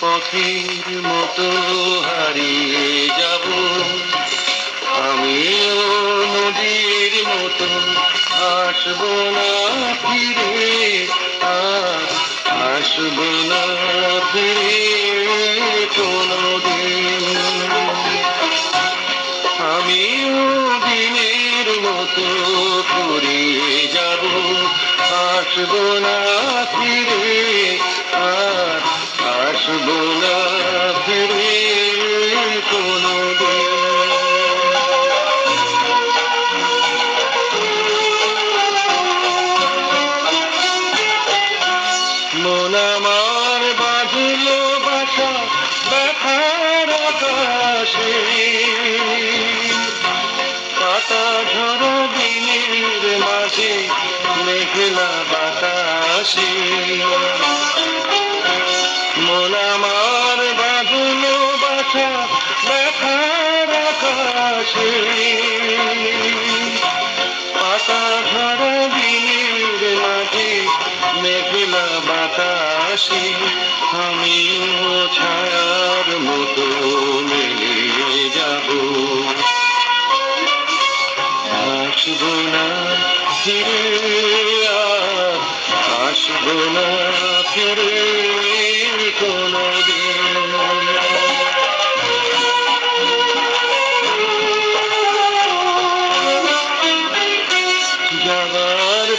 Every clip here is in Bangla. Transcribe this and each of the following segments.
পাখির মতো হারিয়ে যাব। আমিও নদীর মতো আসব না ফিরে, আর আসব না ফিরে কোনোদিন। আমিও দিনের মতো ফুরিয়ে যাব, আসব না ফিরে, আর আসব না কোনো মন বাসা ব্যথার আকাশে। পাতা ঝরা দিনের মাঝে মেঘলা বাতাসে। আকাশে। পাতা ঝরা দিনের মাঝে, মেঘলা বাতাসে আমিও ছায়ার মতো মিলিয়ে যাব। আসব না ফিরে আসব না ফিরে কোনো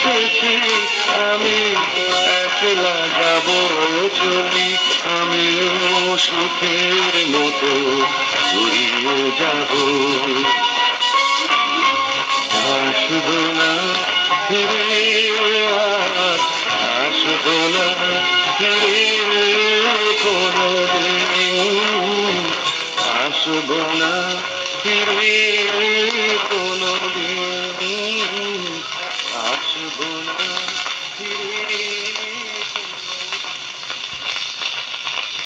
একলা আমি একলা যাব চলি আমিও সুখের মতো ঘুরিয়ে যাব। আসব না, ফিরে আসব না, ফিরে কোনো আসব না, ফিরে কোনো দিন না